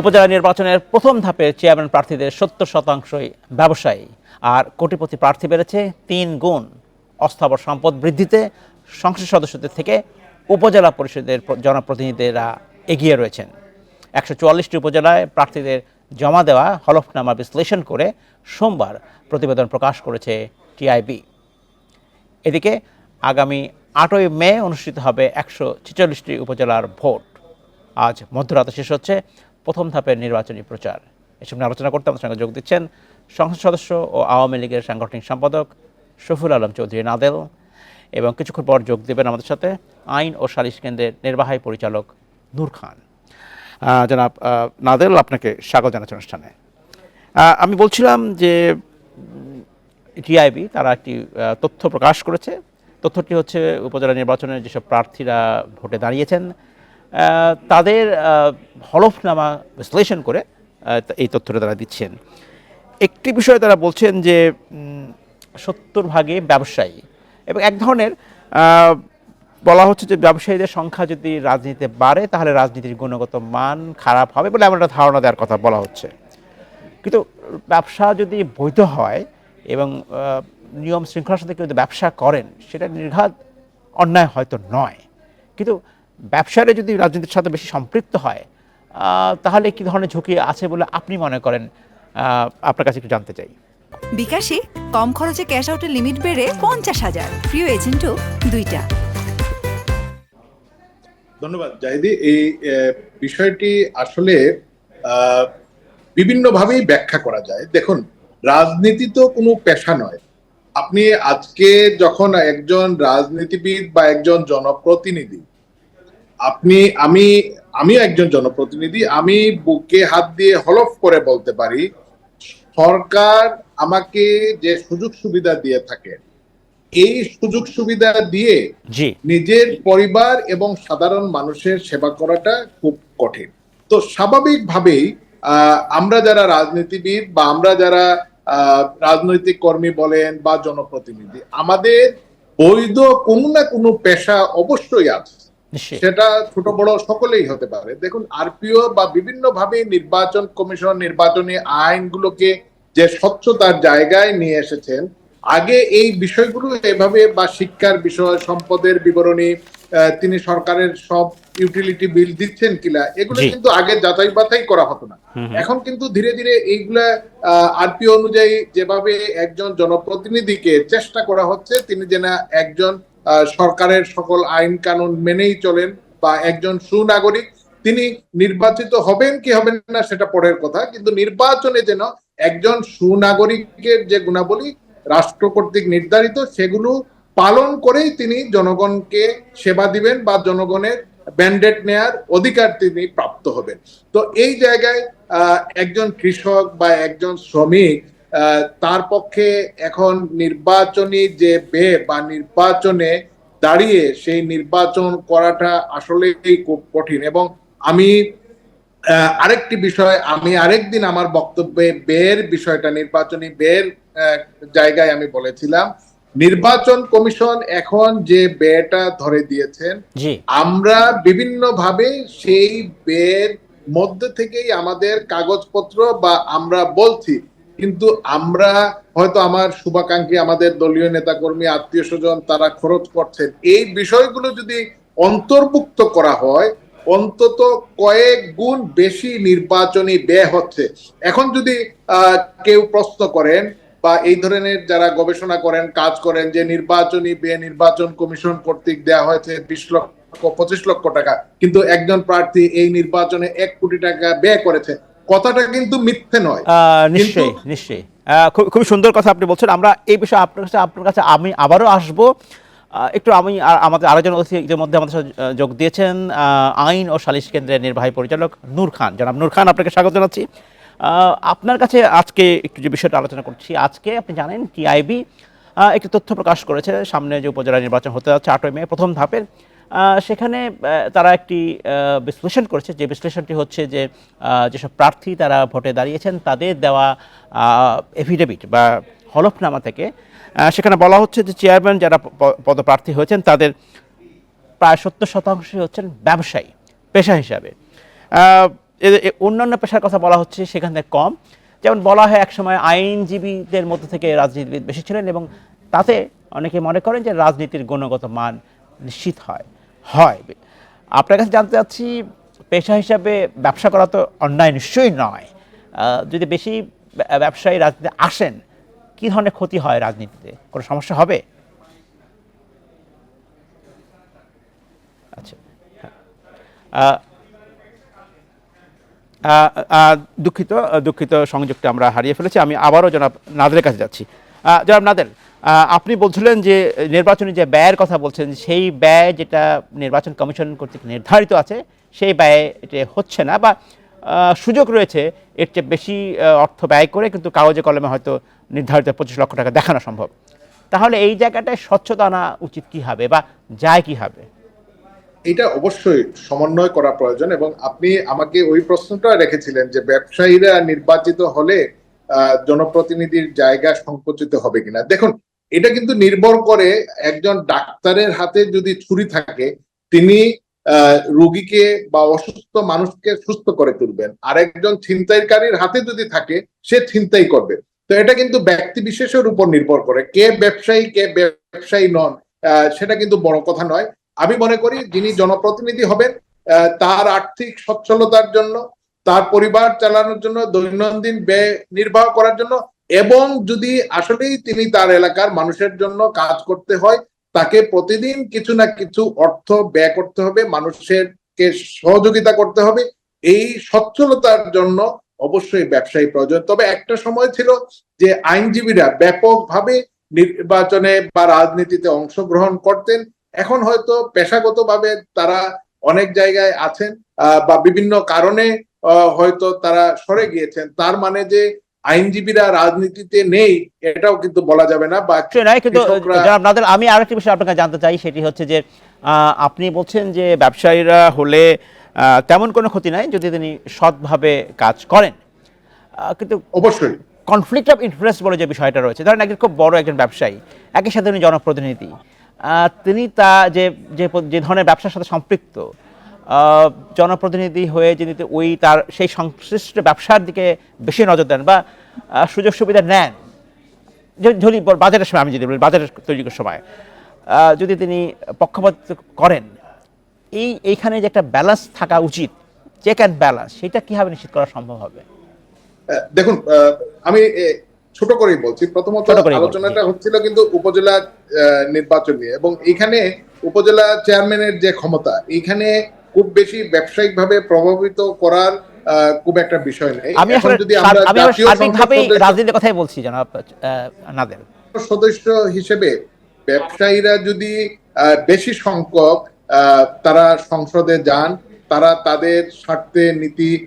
উপজেলা নির্বাচনের প্রথম ধাপে চেয়ারম্যান প্রার্থীদের সত্তর শতাংশই ব্যবসায়ী। আর কোটিপতি প্রার্থী বেড়েছে তিন গুণ। অস্থাবর সম্পদ বৃদ্ধিতে সংসদ সদস্যদের থেকে উপজেলা পরিষদের জনপ্রতিনিধিরা এগিয়ে রয়েছেন। একশো চুয়াল্লিশটি উপজেলায় প্রার্থীদের জমা দেওয়া, হলফনামা বিশ্লেষণ করে সোমবার প্রতিবেদন প্রকাশ করেছে টিআইবি। এদিকে আগামী আটই মে অনুষ্ঠিত হবে একশো ছেচল্লিশটি উপজেলার ভোট। আজ মধ্যরাতে শেষ হচ্ছে প্রথম ধাপের নির্বাচনী প্রচার। এসব নিয়ে আলোচনা করতে আমাদের সঙ্গে যোগ দিচ্ছেন সংসদ সদস্য ও আওয়ামী লীগের সাংগঠনিক সম্পাদক শফিউল আলম চৌধুরী নাদেল এবং কিছুক্ষণ পর যোগ দেবেন আমাদের সাথে আইন ও সালিশ কেন্দ্রের নির্বাহী পরিচালক নূর খান। জনাব নাদেল, আপনাকে স্বাগত জানাচ্ছি অনুষ্ঠানে। আমি বলছিলাম যে টিআইবি তারা একটি তথ্য প্রকাশ করেছে। তথ্যটি হচ্ছে উপজেলা নির্বাচনে যেসব প্রার্থীরা ভোটে দাঁড়িয়েছেন তাদের হলফনামা বিশ্লেষণ করে এই তথ্যটা তারা দিচ্ছেন। একটি বিষয়ে তারা বলছেন যে সত্তর ভাগে ব্যবসায়ী এবং এক ধরনের বলা হচ্ছে যে ব্যবসায়ীদের সংখ্যা যদি রাজনীতিতে বাড়ে, তাহলে রাজনীতির গুণগত মান খারাপ হবে বলে এমন একটা ধারণা দেওয়ার কথা বলা হচ্ছে। কিন্তু ব্যবসা যদি বৈধ হয় এবং নিয়ম শৃঙ্খলার সাথে কেউ যদি ব্যবসা করেন, সেটা নির্ঘাত অন্যায় হয়তো নয়। কিন্তু ব্যবসারে যদি রাজনীতির সাথে বেশি সম্পৃক্ত হয় আহ, তাহলে কি ধরনের ঝুঁকি আছে বলে আপনি মনে করেন? আপনার কাছে একটু জানতে চাই। বিকাশে কম খরচে ক্যাশ আউটের লিমিট বেড়ে পঞ্চাশ হাজার। প্রিয় এজেন্টও দুইটা। ধন্যবাদ জাহিদি। এই বিষয়টি আসলে আহ, বিভিন্নভাবেই ব্যাখ্যা করা যায়। দেখুন রাজনীতি তো কোনো পেশা নয়। আপনি আজকে যখন একজন রাজনীতিবিদ বা একজন জনপ্রতিনিধি আপনি আমি আমি একজন জনপ্রতিনিধি আমি বুকে হাত দিয়ে হলফ করে বলতে পারি সরকার আমাকে যে সুযোগ সুবিধা দিয়ে থাকে এই সুযোগ সুবিধা দিয়ে নিজের পরিবার এবং সাধারণ মানুষের সেবা করাটা খুব কঠিন। তো স্বাভাবিকভাবেই আহ, আমরা যারা রাজনীতিবিদ বা আমরা যারা আহ, রাজনৈতিক কর্মী বলেন বা জনপ্রতিনিধি আমাদের বৈধ কোনো না কোনো পেশা অবশ্যই আছে। সেটা ছোট বড় সকলেই হতে পারে। দেখুন আরপিও বা বিভিন্ন ভাবে নির্বাচন কমিশন নির্বাচনী আইনগুলোকে যে স্বচ্ছতার জায়গায় নিয়ে এসেছেন আগে এই বিষয়গুলো এভাবে বা শিক্ষার বিষয় সম্পদের বিবরণী তিনি সরকারের সব ইউটিলিটি বিল দিচ্ছেন কিনা এগুলো কিন্তু আগে যাচাই বাছাই করা হতো না। এখন কিন্তু ধীরে ধীরে এইগুলা আরপিও অনুযায়ী যেভাবে একজন জনপ্রতিনিধিকে চেষ্টা করা হচ্ছে তিনি যেন একজন সরকারের সকল আইন কানুন মেনেই চলেন বা একজন সুনাগরিক, তিনি নির্বাচিত হবেন কি হবেন না সেটা পরের কথা, কিন্তু নির্বাচনে যেন একজন সুনাগরিকের যে গুণাবলী রাষ্ট্র কর্তৃক নির্ধারিত, সেগুলো পালন করেই তিনি জনগণকে সেবা দিবেন বা জনগণের ব্যান্ডেড নেয়ার অধিকার তিনি প্রাপ্ত হবেন। তো এই জায়গায় একজন কৃষক বা একজন শ্রমিক তার পক্ষে এখন নির্বাচনী যে বে বা নির্বাচনে দাঁড়িয়ে সেই নির্বাচন করাটা আসলেই খুব কঠিন। এবং আমি আরেকটি বিষয় আমি আরেকদিন আমার বক্তব্যে বের বিষয়টা নির্বাচনী বের জায়গায় আমি বলেছিলাম নির্বাচন কমিশন এখন যে বেটা ধরে দিয়েছেন আমরা বিভিন্নভাবে সেই বের মধ্যে থেকেই আমাদের কাগজপত্র বা আমরা বলছি কিন্তু আমরা হয়তো আমার শুভাকাঙ্ক্ষী, আমাদের দলীয় নেতাকর্মী, আত্মীয় স্বজন, তারা খরচ করছেন। এই বিষয়গুলো যদি অন্তর্ভুক্ত করা হয়, অন্তত কয়েক গুণ বেশি নির্বাচনী ব্যয় হচ্ছে। এখন যদি কেউ প্রশ্ন করেন বা এই ধরনের যারা গবেষণা করেন, কাজ করেন যে নির্বাচনী ব্যয় নির্বাচন কমিশন কর্তৃক দেওয়া হয়েছে বিশ লক্ষ, পঁচিশ লক্ষ টাকা, কিন্তু একজন প্রার্থী এই নির্বাচনে এক কোটি টাকা ব্যয় করেছে কথাটা কিন্তু মিথ্যে নয়। নিশ্চয়ই নিশ্চয়ই। খুব খুবই সুন্দর কথা আপনি বলছেন। আমরা এই বিষয়ে আপনার কাছে আপনার কাছে আমি আবারও আসব। একটু আমি আমাদের আরেকজন অতিথি ইতিমধ্যে আমাদের সাথে যোগ দিয়েছেন। আইন ও সালিশ কেন্দ্রের নির্বাহী পরিচালক নূর খান। জনাব নূর খান আপনাকে স্বাগত জানাচ্ছি। আপনার কাছে আজকে একটু যে বিষয়টা আলোচনা করছি আজকে আপনি জানেন টিআইবি একটি তথ্য প্রকাশ করেছে। সামনে যে উপজেলা নির্বাচন হতে যাচ্ছে আটই মে প্রথম ধাপের। সেখানে তারা একটি বিশ্লেষণ করেছে। যে বিশ্লেষণটি হচ্ছে যে যেসব প্রার্থী তারা ভোটে দাঁড়িয়েছেন, তাদের দেওয়া এফিডেভিট বা হলফনামা থেকে সেখানে বলা হচ্ছে যে চেয়ারম্যান যারা পদপ্রার্থী হয়েছেন, তাদের প্রায় সত্তর শতাংশই হচ্ছেন ব্যবসায়ী, পেশা হিসাবে। অন্যান্য পেশার কথা বলা হচ্ছে সেখান থেকে কম। যেমন বলা হয় একসময় আইনজীবীদের মধ্যে থেকে রাজনীতিবিদ বেশি ছিলেন এবং তাতে অনেকে মনে করেন যে রাজনীতির গুণগত মান নিশ্চিত হয়। হয়। আপনার কাছে জানতে চাচ্ছি, পেশা হিসাবে ব্যবসা করা তো অন্যায় নিশ্চয়ই নয়। যদি বেশি ব্যবসায়ী রাজনীতিতে আসেন, কী ধরনের ক্ষতি হয় রাজনীতিতে? কোনো সমস্যা হবে? আচ্ছা হ্যাঁ। দুঃখিত দুঃখিত সংযোগটা আমরা হারিয়ে ফেলেছি। আমি আবারও জনাব নাদের কাছে যাচ্ছি। জনাব নাদের আপনি বলছিলেন যে নির্বাচনী যে ব্যয়ের কথা বলছেন, সেই ব্যয় যেটা নির্বাচন কমিশন কর্তৃক নির্ধারিত আছে, সেই ব্যয় এটা হচ্ছে না বা সুযোগ রয়েছে, এর চেয়ে বেশি অর্থ ব্যয় করে কিন্তু কাগজে কলমে হয়তো নির্ধারিত পঁচিশ লক্ষ টাকা দেখানো সম্ভব। তাহলে এই জায়গাটায় স্বচ্ছতা আনা উচিত কী হবে বা যায় কী হবে? এটা অবশ্যই সমন্বয় করা প্রয়োজন এবং আপনি আমাকে ওই প্রশ্নটা রেখেছিলেন যে ব্যবসায়ীরা নির্বাচিত হলে জনপ্রতিনিধির জায়গা সংকুচিত হবে কিনা। দেখুন এটা কিন্তু নির্ভর করে একজন ডাক্তারের হাতে যদি ছুরি থাকে, তিনি রোগীকে বা অসুস্থ মানুষকে সুস্থ করে তুলবেন। আর একজন ছিনতাইকারীর হাতে যদি থাকে, সে ছিনতাই করবে। তো এটা কিন্তু ব্যক্তি বিশেষের উপর নির্ভর করে। কে ব্যবসায়ী কে ব্যবসায়ী নন সেটা কিন্তু বড় কথা নয়। আমি মনে করি যিনি জনপ্রতিনিধি হবেন তার আর্থিক সচ্ছলতার জন্য, তার পরিবার চালানোর জন্য, দৈনন্দিন ব্যয় নির্বাহ করার জন্য এবং যদি আসলেই তিনি তার এলাকার মানুষের জন্য কাজ করতে হয়, তাকে প্রতিদিন কিছু না কিছু অর্থ ব্যয় করতে হবে, মানুষেরকে সহযোগিতা করতে হবে। এই সচ্ছলতার জন্য অবশ্যই ব্যবসায়ী প্রয়োজন। তবে একটা সময় ছিল যে আইনজীবীরা ব্যাপকভাবে নির্বাচনে বা রাজনীতিতে অংশগ্রহণ করতেন। এখন হয়তো পেশাগতভাবে তারা অনেক জায়গায় আছেন বা বিভিন্ন কারণে হয়তো তারা সরে গিয়েছেন। তার মানে যে আইনজীবীরা রাজনীতিতে নেই এটাও কিন্তু বলা যাবে না বা কিন্তু কৃষকরা- জনাব নাদের আমি আরেকটি বিষয় আপনাকে জানতে চাই সেটি হচ্ছে যে আপনি বলছেন যে ব্যবসায়ীরা হলে তেমন কোনো ক্ষতি নাই যদি তিনি সৎভাবে কাজ করেন। কিন্তু অবশ্যই। কনফ্লিক্ট অফ ইন্টারেস্ট বলে যে বিষয়টা রয়েছে ধরেন একজন খুব বড় একজন ব্যবসায়ী একই সাথে উনি জনপ্রতিনিধি তিনি তা যে যে ধরনের ব্যবসার সাথে সম্পৃক্ত জনপ্রতিনিধি হয়ে যদি ওই তার সেই সংশ্লিষ্ট ব্যবসার দিকে বেশি নজর দেন বা সুযোগ সুবিধা নেন। যদি বাজারের সময় আমি যদি বলি বাজারের তৈরি সময় যদি তিনি পক্ষপাত করেন এই এইখানে যে একটা ব্যালেন্স থাকা উচিত চেক অ্যান্ড ব্যালেন্স সেটা কীভাবে নিশ্চিত করা সম্ভব হবে? দেখুন আমি ছোট করেই বলছি। প্রথমত আলোচনাটা হচ্ছিল কিন্তু উপজেলা নির্বাচন নিয়ে এবং এখানে উপজেলা চেয়ারম্যানের যে ক্ষমতা এখানে খুব বেশি ব্যবসায়িক ভাবে প্রভাবিত করার খুব একটা বিষয় নেই। আমি যদি আমরা সার্বিকভাবেই রাজনীতির কথাই বলছি জনাব নাদের সদস্য হিসেবে ব্যবসায়ীরা যদি বেশি সংখ্যক তারা সংসদে যান তারা তাদের স্বার্থে নীতি আহ,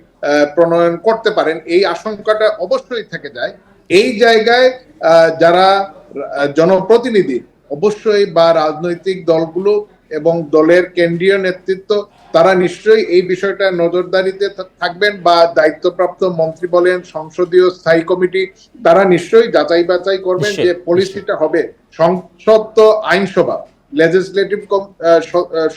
প্রণয়ন করতে পারেন এই আশঙ্কাটা অবশ্যই থেকে যায়। এই জায়গায় আহ, যারা জনপ্রতিনিধি অবশ্যই বা রাজনৈতিক দলগুলো এবং দলের কেন্দ্রীয় নেতৃত্ব তারা নিশ্চয়ই এই বিষয়টা নজরদারিতে থাকবেন বা দায়িত্বপ্রাপ্ত মন্ত্রী বলেন সংসদীয় স্থায়ী কমিটি তারা নিশ্চয়ই যাচাই বাছাই করবেন যে পলিসিটা হবে। সংসদ তো আইনসভা লেজিসলেটিভ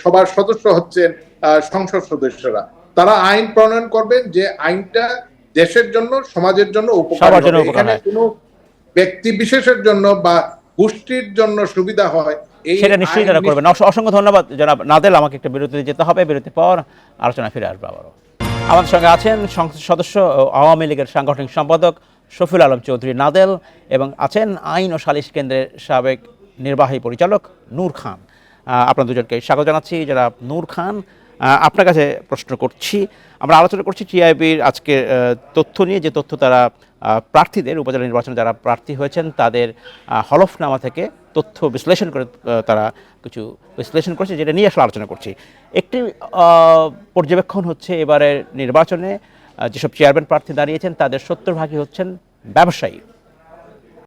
সবার সদস্য হচ্ছেন আহ, সংসদ সদস্যরা। তারা আইন প্রণয়ন করবেন যে আইনটা দেশের জন্য সমাজের জন্য উপকার এখানে কোনো ব্যক্তি বিশেষের জন্য বা গোষ্ঠীর জন্য সুবিধা হয় সেটা নিশ্চয়ই তারা করবেন অস- অসংখ্য ধন্যবাদ জনাব নাদেল। আমাকে একটা বিরতিতে যেতে হবে। বিরতির পর আলোচনা ফিরে আসব আবারও। আমাদের সঙ্গে আছেন সংসদ সদস্য আওয়ামী লীগের সাংগঠনিক সম্পাদক শফিউল আলম চৌধুরী নাদেল এবং আছেন আইন ও সালিশ কেন্দ্রের সাবেক নির্বাহী পরিচালক নূর খান। আপনার দুজনকে স্বাগত জানাচ্ছি। যারা নূর খান আপনার কাছে প্রশ্ন করছি। আমরা আলোচনা করছি টিআইবির আজকে তথ্য নিয়ে। যে তথ্য তারা প্রার্থীদের, উপজেলা নির্বাচনে যারা প্রার্থী হয়েছেন, তাদের হলফনামা থেকে তথ্য বিশ্লেষণ করে তারা কিছু বিশ্লেষণ করছে, যেটা নিয়ে আসলে আলোচনা করছি। একটি পর্যবেক্ষণ হচ্ছে এবারের নির্বাচনে যেসব চেয়ারম্যান প্রার্থী দাঁড়িয়েছেন, তাদের সত্তর ভাগই হচ্ছেন ব্যবসায়ী।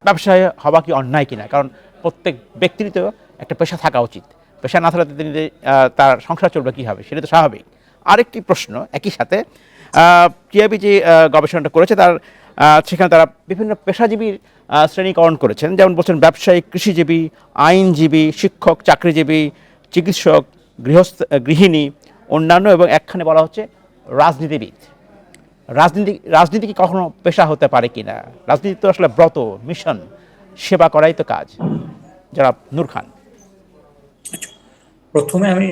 ব্যবসায় হওয়া কি অন্যায় কিনা? কারণ প্রত্যেক ব্যক্তিরই তো একটা পেশা থাকা উচিত। পেশা না থাকলে তিনি তার সংসার চলবে কী হবে সেটা তো স্বাভাবিক। আরেকটি প্রশ্ন, একই সাথে টিআইবি যে গবেষণাটা করেছে, তার সেখানে তারা বিভিন্ন পেশাজীবীর শ্রেণীকরণ করেছেন। যেমন বলছেন ব্যবসায়ী, কৃষিজীবী, আইনজীবী, শিক্ষক, চাকরিজীবী, চিকিৎসক, গৃহস্থ গৃহিণী, অন্যান্য এবং একখানে বলা হচ্ছে রাজনীতিবিদ। রাজনীতি রাজনীতি কি কখনো পেশা হতে পারে কি না রাজনীতি তো আসলে ব্রত, মিশন, সেবা করাই তো কাজ। যারা নূর খান। প্রথমে আমি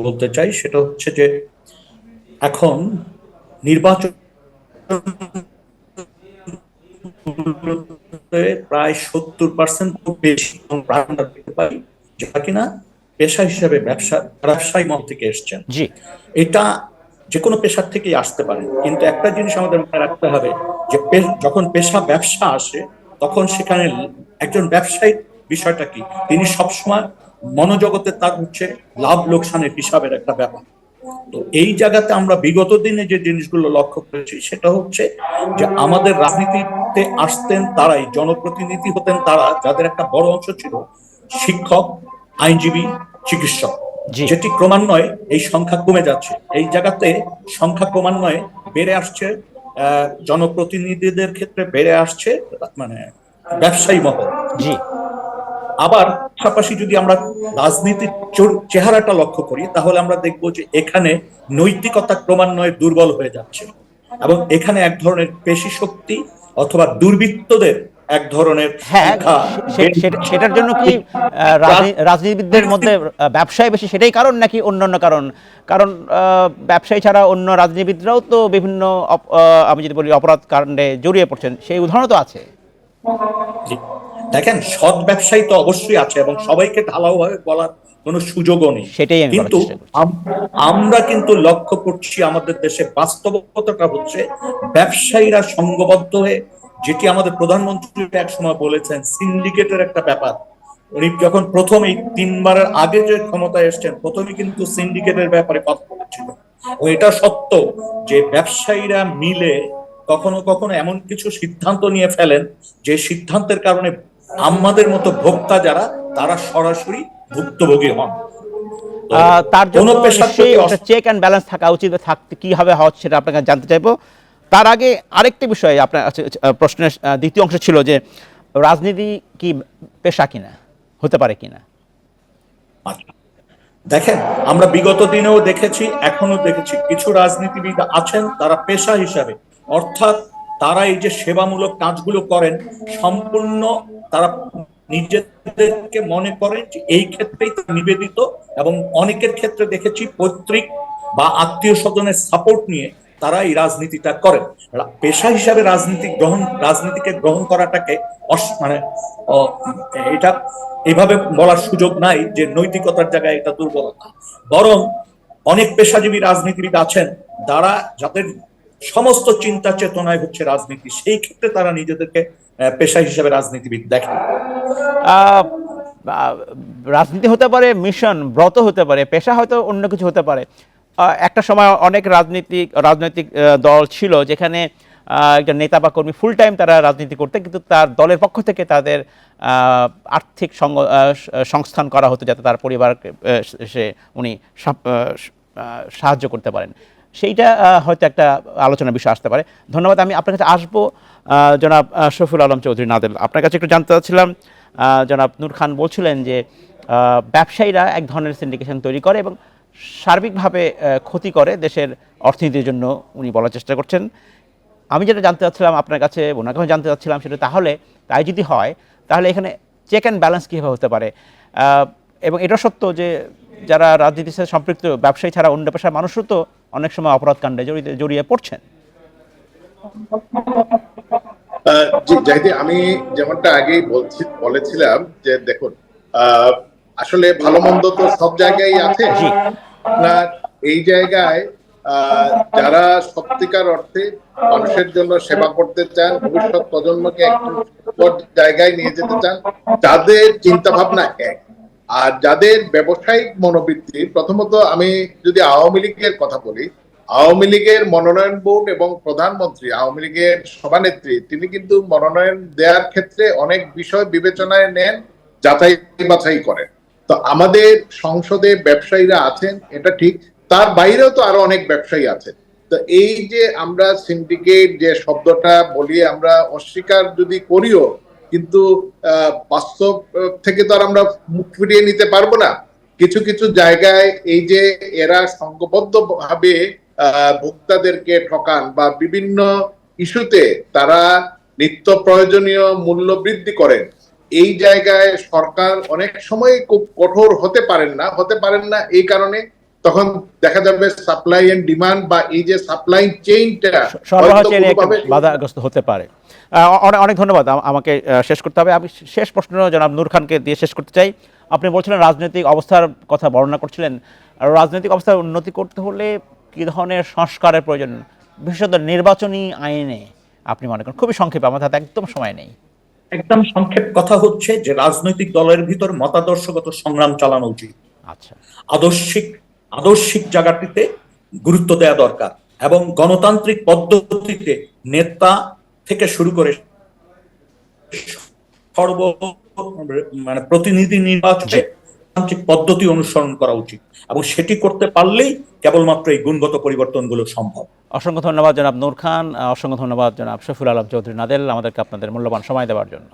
বলতে চাই, সেটা হচ্ছে যে এখন নির্বাচন প্রায় সত্তর পার্সেন্ট বেশি আমরা দেখতে পাই যারা কিনা পেশা হিসেবে ব্যবসা ব্যবসায়ী থেকে এসছেন। জি। এটা যে কোনো পেশার থেকেই আসতে পারে। কিন্তু একটা জিনিস আমাদের মনে রাখতে হবে যে যখন পেশা ব্যবসা আসে তখন সেখানে একজন ব্যবসায়িক বিষয়টা কি? তিনি সবসময় মনোজগতে তার হচ্ছে লাভ লোকসানের হিসাবের একটা ব্যাপার। তো এই জায়গাতে আমরা বিগত দিনে যে জিনিসগুলো লক্ষ্য করেছি সেটা হচ্ছে যে আমাদের রাজনীতিতে আসতেন তারাই জনপ্রতিনিধি হতেন তারা যাদের একটা বড় অংশ ছিল শিক্ষক আইনজীবী চিকিৎসক। যেটি ক্রমান্বয়ে এই সংখ্যা কমে যাচ্ছে। এই জায়গাতে সংখ্যা ক্রমান্বয়ে বেড়ে আসছে আহ, জনপ্রতিনিধিদের ক্ষেত্রে বেড়ে আসছে মানে ব্যবসায়ী মহল। জি। আবার পাশাপাশি যদি আমরা রাজনীতির চেহারাটা লক্ষ্য করি তাহলে আমরা দেখব যে এখানে নৈতিকতা ক্রমান্বয়ে দুর্বল হয়ে যাচ্ছে এবং এখানে এক ধরনের পেশি শক্তি অথবা দুর্বৃত্তদের এক ধরনের হ্যাঁ সেটার জন্য কি রাজনীতিবিদদের মধ্যে ব্যবসায় বেশি সেটাই কারণ নাকি অন্যান্য কারণ কারণ ব্যবসায়ী ছাড়া অন্য রাজনীতিবিদরাও তো বিভিন্ন আমি যদি বলি অপরাধ কাণ্ডে জড়িয়ে পড়ছেন সেই উদাহরণ তো আছে। দেখেন সৎ ব্যবসায়ী তো অবশ্যই আছে এবং সবাইকে ঢালাও ঢালাওভাবে বলার কোনো সুযোগও নেই। সেটাই কিন্তু আমরা কিন্তু লক্ষ্য করছি আমাদের দেশে বাস্তবতাটা হচ্ছে ব্যবসায়ীরা সংঘবদ্ধ হয়ে যেটি আমাদের প্রধানমন্ত্রী এক সময় বলেছেন সিন্ডিকেটের একটা ব্যাপার। উনি যখন প্রথম এই তিনবারের আগে যে ক্ষমতায় এসছেন প্রথমে কিন্তু সিন্ডিকেটের ব্যাপারে কথা বলেছিল। ও এটা সত্য যে ব্যবসায়ীরা মিলে কখনো কখনো এমন কিছু সিদ্ধান্ত নিয়ে ফেলেন যে সিদ্ধান্তের কারণে আমাদের মতো ভোক্তা যারা তারা সরাসরি ভুক্তভোগী হন। তার জন্য চেক অ্যান্ড ব্যালেন্স থাকা উচিত থাকতে কীভাবে হওয়া সেটা আপনাকে জানতে চাইব। তার আগে আরেকটি বিষয় আপনার প্রশ্নের দ্বিতীয় অংশ ছিল যে রাজনীতি কি পেশা কিনা? হতে পারে কিনা? আচ্ছা। দেখেন আমরা বিগত দিনেও দেখেছি এখনও দেখেছি কিছু রাজনীতিবিদ আছেন তারা পেশা হিসাবে। অর্থাৎ তারা এই যে সেবামূলক কাজগুলো করেন সম্পূর্ণ তারা নিজেদেরকে মনে করেন যে এই ক্ষেত্রেই নিবেদিত এবং অনেকের ক্ষেত্রে দেখেছি পৈতৃক বা আত্মীয় স্বজনের সাপোর্ট নিয়ে তারা এই রাজনীতিটা করেন পেশা হিসাবে রাজনীতি গ্রহণ, রাজনীতিকে গ্রহণ করাটাকে মানে এটা এভাবে বলার সুযোগ নাই যে নৈতিকতার জায়গায় এটা দুর্বলতা। বরং অনেক পেশাজীবী রাজনীতিবিদ আছেন যারা যাদের সমস্ত চিন্তা চেতনায় হচ্ছে রাজনীতি, সেই ক্ষেত্রে তারা নিজেদেরকে পেশা হিসেবে রাজনীতিবিদ, দেখেন। রাজনীতি হতে পারে মিশন ব্রত হতে পারে, পেশা হয়তো অন্য কিছু হতে পারে। একটা সময় অনেক রাজনীতিক, রাজনৈতিক দল ছিল যেখানে একজন নেতা বা কর্মী ফুল টাইম তারা রাজনীতি করতে কিন্তু তার দলের পক্ষ থেকে তাদের আর্থিক সংস্থান করা হতো যাতে তার পরিবারকে সে উনি সাহায্য করতে পারেন। সেইটা হয়তো একটা আলোচনার বিষয় আসতে পারে। ধন্যবাদ, আমি আপনার কাছে আসব। জনাব আহ, শফিউল আলম চৌধুরী নাদেল আপনার কাছে একটু জানতে চাচ্ছিলাম জনাব নূর খান বলছিলেন যে ব্যবসায়ীরা এক ধরনের সিন্ডিকেশন তৈরি করে এবং সার্বিকভাবে ক্ষতি করে দেশের অর্থনীতির জন্য উনি বলার চেষ্টা করছেন। আমি যেটা জানতে চাচ্ছিলাম আপনার কাছে ওনাকেও জানতে চাচ্ছিলাম সেটা তাহলে তাই যদি হয় তাহলে এখানে চেক অ্যান্ড ব্যালেন্স কীভাবে হতে পারে? এবং এটা সত্য যে যারা রাজনীতির সাথে সম্পৃক্ত ব্যবসায়ী ছাড়া অন্য পেশার মানুষও তো অনেক সময় অপরাধ কাণ্ডে জড়িয়ে জড়িয়ে পড়ছেন। জাহিদি আমি যেমনটা আগেই বলছি বলেছিলাম যে দেখুন আসলে ভালো মন্দ তো সব জায়গায় আছে। আপনার এই জায়গায় যারা সত্যিকার অর্থে মানুষের জন্য সেবা করতে চান ভবিষ্যৎ প্রজন্মকে একটু জায়গায় নিয়ে যেতে চান তাদের চিন্তা ভাবনা এক আর যাদের ব্যবসায়িক মনোবৃত্তি প্রথমত আমি যদি আওয়ামী লীগের কথা বলি আওয়ামী লীগের মনোনয়ন বোর্ড এবং প্রধানমন্ত্রী, আওয়ামী লীগের সভানেত্রী, তিনি কিন্তু মনোনয়ন দেওয়ার ক্ষেত্রে অনেক বিষয় বিবেচনায় নেন, যাচাই বাছাই করেন। তো আমাদের সংসদে ব্যবসায়ীরা আছেন, এটা ঠিক, তার বাইরেও তো আরও অনেক ব্যবসায়ী আছেন। তো এই যে আমরা সিন্ডিকেট যে শব্দটা বলি, আমরা অস্বীকার যদি করিও, কিন্তু বাস্তব থেকে তো আর আমরা মুখ ফিরিয়ে নিতে পারব না। কিছু কিছু জায়গায় এই যে এরা সংঘবদ্ধ ভাবে ভোক্তাদেরকে ঠকান বা বিভিন্ন ইস্যুতে তারা নিত্য প্রয়োজনীয় মূল্য বৃদ্ধি করেন। এই জায়গায় সরকার অনেক সময় খুব কঠোর হতে পারেন না হতে পারেন না এই কারণে তখন দেখা যাবে সাপ্লাই এন্ড ডিমান্ড বা এই যে সাপ্লাই চেইনটা বাধাগ্রস্ত হতে পারে। অনেক ধন্যবাদ আম- আমাকে শেষ করতে হবে। আমি শেষ প্রশ্ন জনাব নূর খানকে দিয়ে শেষ করতে চাই। আপনি বলছিলেন রাজনৈতিক অবস্থার কথা বর্ণনা করছিলেন। আর রাজনৈতিক অবস্থার উন্নতি করতে হলে কী ধরনের সংস্কারের প্রয়োজন? বিশেষত নির্বাচনী আইনে আপনি মনে করেন খুবই সংক্ষেপে আমার হাতে একদম সময় নেই। একদম সংক্ষেপ কথা হচ্ছে যে রাজনৈতিক দলের ভিতর মতাদর্শগত সংগ্রাম চালানো উচিত। আচ্ছা। আদর্শিক আদর্শিক জায়গাটিতে গুরুত্ব দেওয়া দরকার এবং গণতান্ত্রিক পদ্ধতিতে নেতা থেকে শুরু করে সর্ব মানে প্রতিনিধি নির্বাচনে গণতান্ত্রিক পদ্ধতি অনুসরণ করা উচিত এবং সেটি করতে পারলেই কেবলমাত্র এই গুণগত পরিবর্তনগুলো সম্ভব। অসংখ্য ধন্যবাদ জনাব নূর খান, অসংখ্য ধন্যবাদ জনাব শফুল আলম চৌধুরী নাদেল আমাদেরকে আপনাদের মূল্যবান সময় দেওয়ার জন্য।